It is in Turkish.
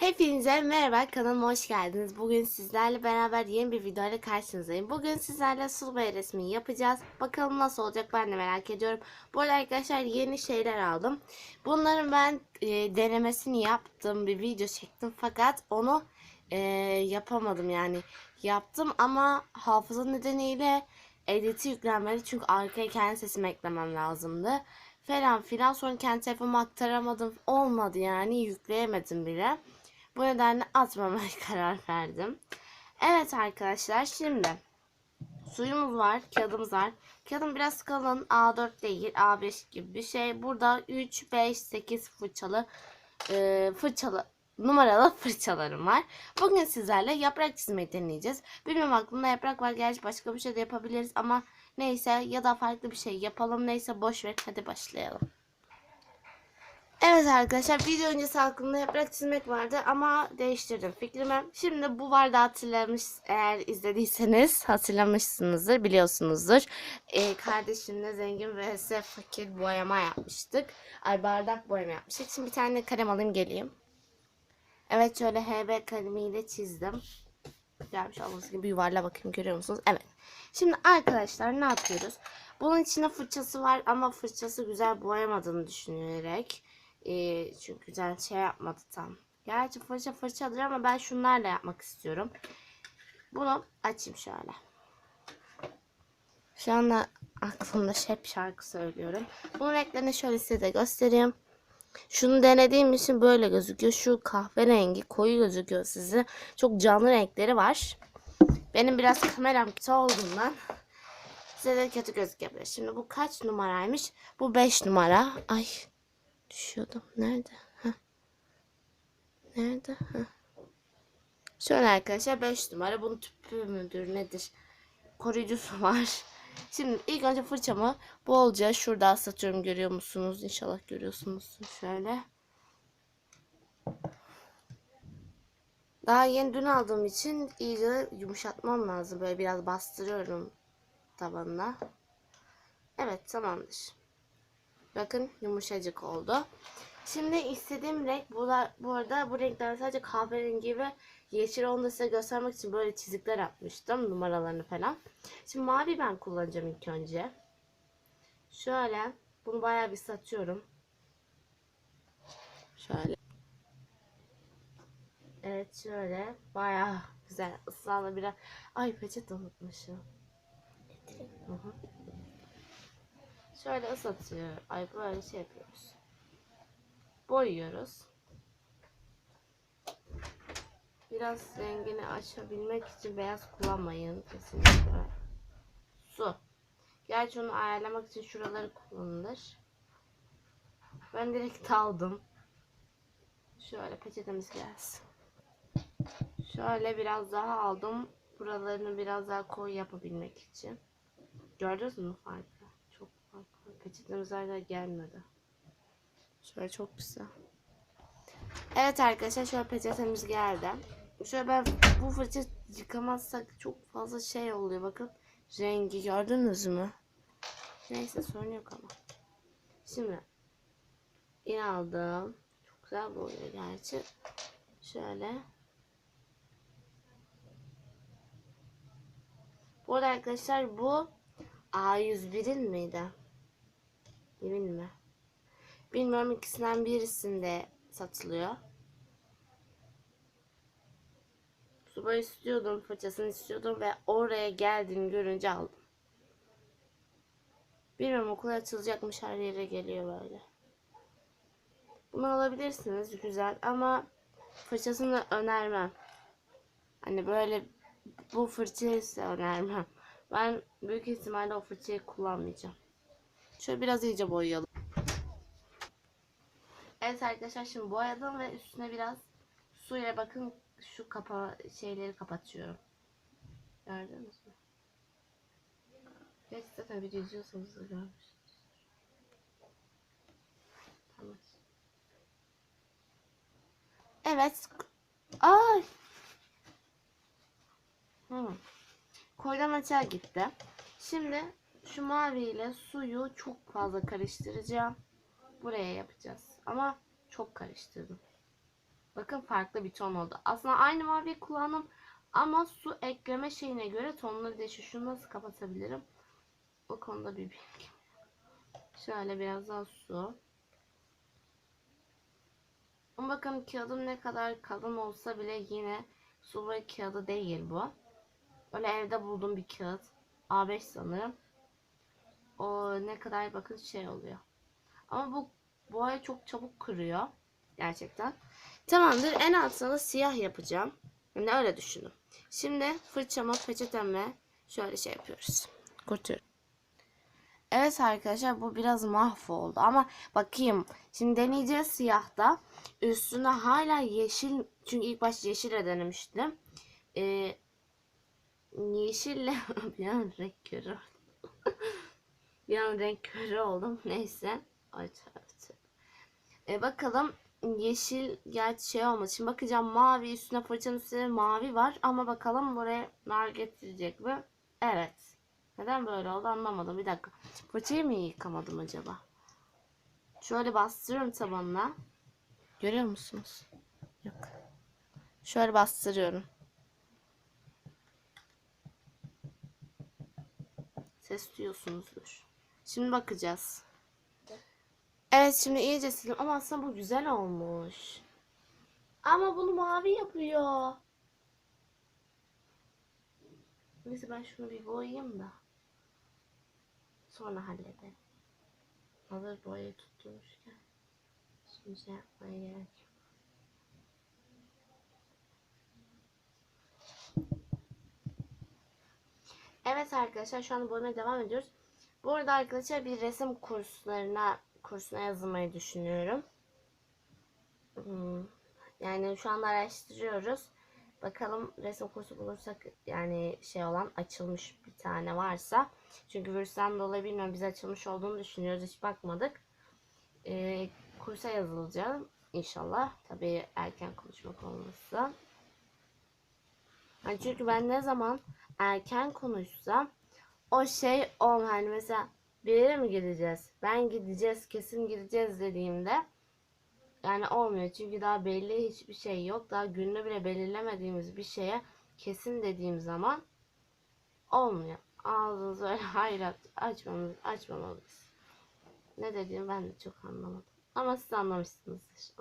Hepinize merhaba kanalıma hoş geldiniz. Bugün sizlerle beraber yeni bir videoyla karşınızdayım. Bugün sizlerle sulu resmi yapacağız. Bakalım nasıl olacak ben de merak ediyorum. Bu arada arkadaşlar yeni şeyler aldım. Bunların ben e, denemesini yaptım. Bir video çektim fakat onu e, yapamadım yani. Yaptım ama hafıza nedeniyle editi yüklenmedi. Çünkü arkaya kendi sesimi eklemem lazımdı. Falan filan sonra kendi telefonuma aktaramadım. Olmadı yani yükleyemedim bile. Bu nedenle atmamaya karar verdim. Evet arkadaşlar şimdi suyumuz var, kağıdımız var. Kağıdım biraz kalın A4 değil A5 gibi bir şey. Burada 3, 5, 8 fırçalı e, fırçalı numaralı fırçalarım var. Bugün sizlerle yaprak çizmeyi deneyeceğiz. Bilmiyorum aklımda yaprak var. Gerçi başka bir şey de yapabiliriz ama neyse ya da farklı bir şey yapalım. Neyse boş ver. Hadi başlayalım. Evet arkadaşlar video öncesi aklımda yaprak çizmek vardı ama değiştirdim fikrimi. Şimdi bu vardı hatırlamış eğer izlediyseniz hatırlamışsınızdır biliyorsunuzdur. Ee, kardeşimle zengin vs fakir boyama yapmıştık. Ay bardak boyama yapmıştık. Şimdi bir tane kalem alayım geleyim. Evet şöyle HB kalemiyle çizdim. Gelmiş olduğunuz gibi yuvarla bakayım görüyor musunuz? Evet. Şimdi arkadaşlar ne yapıyoruz? Bunun içinde fırçası var ama fırçası güzel boyamadığını düşünerek. Ee, çünkü güzel şey yapmadı tam. Gerçi fırça fırçadır ama ben şunlarla yapmak istiyorum. Bunu açayım şöyle. Şu anda aklımda hep şarkı söylüyorum. Bunun renklerini şöyle size de göstereyim. Şunu denediğim için böyle gözüküyor. Şu kahverengi koyu gözüküyor size. Çok canlı renkleri var. Benim biraz kameram kötü olduğundan size de kötü gözükebilir. Şimdi bu kaç numaraymış? Bu 5 numara. Ay düşüyordum. Nerede? Heh. Nerede? Heh. Şöyle arkadaşlar 5 numara. Bunun tüpü müdür nedir? Koruyucusu var. Şimdi ilk önce fırçamı bolca şurada ıslatıyorum görüyor musunuz? İnşallah görüyorsunuz. Şöyle. Daha yeni dün aldığım için iyice yumuşatmam lazım. Böyle biraz bastırıyorum tabanına. Evet tamamdır. Bakın yumuşacık oldu. Şimdi istediğim renk bu, bu arada bu renkler sadece kahverengi ve yeşil onu size göstermek için böyle çizikler atmıştım numaralarını falan. Şimdi mavi ben kullanacağım ilk önce. Şöyle bunu bayağı bir satıyorum. Şöyle. Evet şöyle bayağı güzel ısrarla biraz. Ay peçete unutmuşum. Şöyle ıslatıyor. Ay böyle şey yapıyoruz. Boyuyoruz. Biraz rengini açabilmek için beyaz kullanmayın kesinlikle. Su. Gerçi onu ayarlamak için şuraları kullanılır. Ben direkt aldım. Şöyle peçetemiz gelsin. Şöyle biraz daha aldım. Buralarını biraz daha koyu yapabilmek için. Gördünüz mü farkı? Peçetemiz hala gelmedi. Şöyle çok güzel. Evet arkadaşlar şöyle peçetemiz geldi. Şöyle ben bu fırça yıkamazsak çok fazla şey oluyor bakın. Rengi gördünüz mü? Neyse sorun yok ama. Şimdi yine aldım. Çok güzel boyuyor gerçi. Şöyle. Bu arkadaşlar bu A101'in miydi? Emin mi? Bilmiyorum ikisinden birisinde satılıyor. Suba istiyordum, fırçasını istiyordum ve oraya geldiğini görünce aldım. Bilmiyorum okul açılacakmış her yere geliyor böyle. Bunu alabilirsiniz güzel ama fırçasını önermem. Hani böyle bu fırçayı önermem. Ben büyük ihtimalle o fırçayı kullanmayacağım. Şöyle biraz iyice boyayalım. Evet arkadaşlar şimdi boyadım ve üstüne biraz suyla bakın şu kapa şeyleri kapatıyorum. Gördünüz mü? Gerçi zaten video izliyorsanız da görmüşsünüz. Evet. Ay. Hı. Koydan açığa gitti. Şimdi şu mavi ile suyu çok fazla karıştıracağım. Buraya yapacağız. Ama çok karıştırdım. Bakın farklı bir ton oldu. Aslında aynı mavi kullandım ama su ekleme şeyine göre tonları değişiyor. Şunu nasıl kapatabilirim? O konuda bir bilgim. Şöyle biraz daha su. Ama bakın kağıdım ne kadar kalın olsa bile yine su ve kağıdı değil bu. Böyle evde bulduğum bir kağıt. A5 sanırım. O ne kadar bakın şey oluyor. Ama bu boya çok çabuk kırıyor. Gerçekten. Tamamdır. En altına da siyah yapacağım. Yani öyle düşündüm. Şimdi fırçamı, peçetemle şöyle şey yapıyoruz. Kurtuyorum. Evet arkadaşlar bu biraz mahvoldu ama bakayım. Şimdi deneyeceğiz siyahta. Üstüne hala yeşil çünkü ilk başta yeşille denemiştim. Ee, yeşille bir an renk körü oldum. Bir an renk körü oldum. Neyse. Tövbe tövbe. Ee, bakalım yeşil gerçi şey olmadı. Şimdi bakacağım mavi üstüne fırçanın üstüne mavi var ama bakalım buraya nar getirecek mi? Evet. Neden böyle oldu anlamadım. Bir dakika. Fırçayı mı yıkamadım acaba? Şöyle bastırıyorum tabanına. Görüyor musunuz? Yok. Şöyle bastırıyorum. Ses duyuyorsunuzdur. Şimdi bakacağız. Evet şimdi iyice sildim ama aslında bu güzel olmuş. Ama bunu mavi yapıyor. Neyse ben şunu bir boyayayım da. Sonra hallederim. Hazır boyayı tutturmuşken. Şimdi şey yapmaya gerek yok. Evet arkadaşlar şu an boyamaya devam ediyoruz. Bu arada arkadaşlar bir resim kurslarına kursuna yazılmayı düşünüyorum. Hmm, Yani şu anda araştırıyoruz. Bakalım resim kursu bulursak yani şey olan açılmış bir tane varsa. Çünkü virüsten dolayı bilmiyorum biz açılmış olduğunu düşünüyoruz. Hiç bakmadık. Ee, kursa yazılacağım inşallah. Tabii erken konuşmak olmazsa. Yani çünkü ben ne zaman erken konuşsam o şey ol hani mesela bir yere mi gideceğiz? Ben gideceğiz kesin gideceğiz dediğimde yani olmuyor çünkü daha belli hiçbir şey yok. Daha gününü bile belirlemediğimiz bir şeye kesin dediğim zaman olmuyor. Ağzınızı öyle hayrat açmamız, açmamalıyız. Ne dediğimi ben de çok anlamadım. Ama siz anlamışsınızdır.